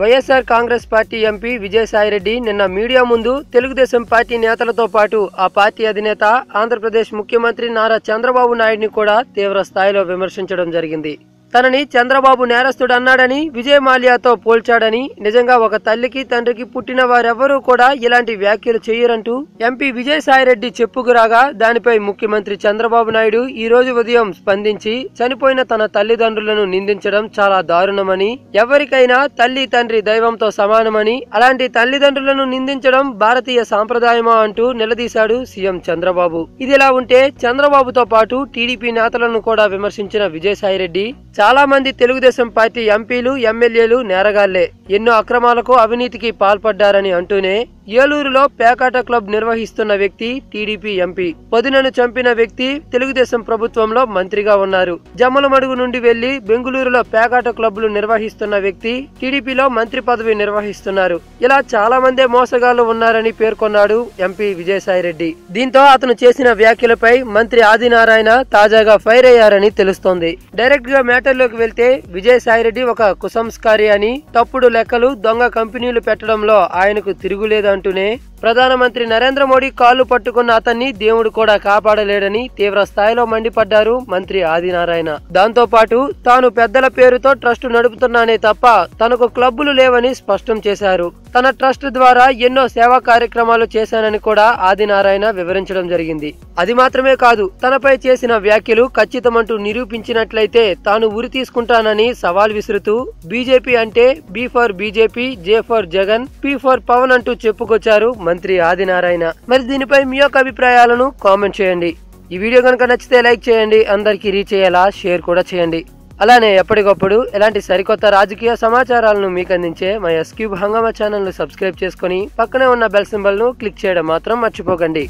YSR Congress party MP Vijayasai Reddy నిన్న media ముందు Telugu Desam party నేతలతో పాటు ఆ పార్టీ అధినేత ఆంధ్రప్రదేశ్ ముఖ్యమంత్రి నారా చంద్రబాబు నాయుడిని కూడా తీవ్ర స్థాయిలో విమర్శించడం జరిగింది. తనని చంద్రబాబు నేరస్తుడు అన్నాడని విజయ్ మాల్యాతో పోల్చాడని నిజంగా ఒక తల్లికి తండ్రికి పుట్టిన వారెవరూ కూడా ఇలాంటి వ్యాఖ్యలు చేయరంటూ ఎంపీ విజయసాయిరెడ్డి చెప్పుకురాగా దానిపై ముఖ్యమంత్రి చంద్రబాబు నాయుడు ఈ రోజు ఉదయం స్పందించి చనిపోయిన తన తల్లిదండ్రులను నిందించడం చాలా దారుణమని ఎవరికైనా తల్లి తండ్రి దైవంతో సమానమని అలాంటి తల్లిదండ్రులను నిందించడం భారతీయ సాంప్రదాయమా అంటూ నిలదీశాడు సీఎం చంద్రబాబు. ఇదిలా ఉంటే చంద్రబాబుతో పాటు టీడీపీ నేతలను కూడా విమర్శించిన విజయసాయిరెడ్డి చాలామంది తెలుగుదేశం పార్టీ ఎంపీలు ఎమ్మెల్యేలు నేరగాళ్ళే. ఎన్నో అక్రమాలకు అవినీతికి పాల్పడ్డారని అంటూనే ఏలూరులో పేకాట క్లబ్ నిర్వహిస్తున్న వ్యక్తి టీడీపీ ఎంపీ. పొదినను చంపిన వ్యక్తి తెలుగుదేశం ప్రభుత్వంలో మంత్రిగా ఉన్నారు. జమ్మలమడుగు నుండి వెళ్ళి బెంగుళూరులో పేకాట క్లబ్లు నిర్వహిస్తున్న వ్యక్తి టీడీపీలో మంత్రి పదవి నిర్వహిస్తున్నారు. ఇలా చాలా మందే మోసగాళ్ళు ఉన్నారని పేర్కొన్నాడు ఎంపీ విజయసాయిరెడ్డి. దీంతో అతను చేసిన వ్యాఖ్యలపై మంత్రి ఆదినారాయణ తాజాగా ఫైర్ అయ్యారని తెలుస్తోంది. డైరెక్ట్గా మ్యాటర్లోకి వెళ్తే విజయసాయిరెడ్డి ఒక కుసంస్కారి అని తప్పుడు లెక్కలు దొంగ కంపెనీలు పెట్టడంలో ఆయనకు తిరుగులేదంటూనే ప్రధానమంత్రి నరేంద్ర మోడీ కాళ్ళు పట్టుకున్న అతన్ని దేవుడు కూడా కాపాడలేడని తీవ్ర స్థాయిలో మండిపడ్డారు మంత్రి ఆదినారాయణ. దాంతో పాటు తాను పెద్దల పేరుతో ట్రస్టు నడుపుతున్నానే తప్ప తనకు క్లబ్బులు లేవని స్పష్టం చేశారు. తన ట్రస్ట్ ద్వారా ఎన్నో సేవా కార్యక్రమాలు చేశానని కూడా ఆదినారాయణ వివరించడం జరిగింది. అది మాత్రమే కాదు తనపై చేసిన వ్యాఖ్యలు ఖచ్చితమంటూ నిరూపించినట్లయితే తాను ఉరి తీసుకుంటానని సవాల్ విసురుతూ బీజేపీ అంటే B for BJP J for Jagan P for Pawan అంటూ చెప్పుకొచ్చారు మంత్రి ఆదినారాయణ. మరి దీనిపై మీ యొక్క అభిప్రాయాలను కామెంట్ చేయండి. ఈ వీడియో కనుక నచ్చితే లైక్ చేయండి అందరికీ రీచ్ అయ్యేలా షేర్ కూడా చేయండి. అలానే ఎప్పటికప్పుడు ఇలాంటి సరికొత్త రాజకీయ సమాచారాలను మీకు అందించే మా ఎస్క్యూబ్ హంగమ ఛానల్ను సబ్స్క్రైబ్ చేసుకొని పక్కనే ఉన్న బెల్ సింబల్ను క్లిక్ చేయడం మాత్రం మర్చిపోకండి.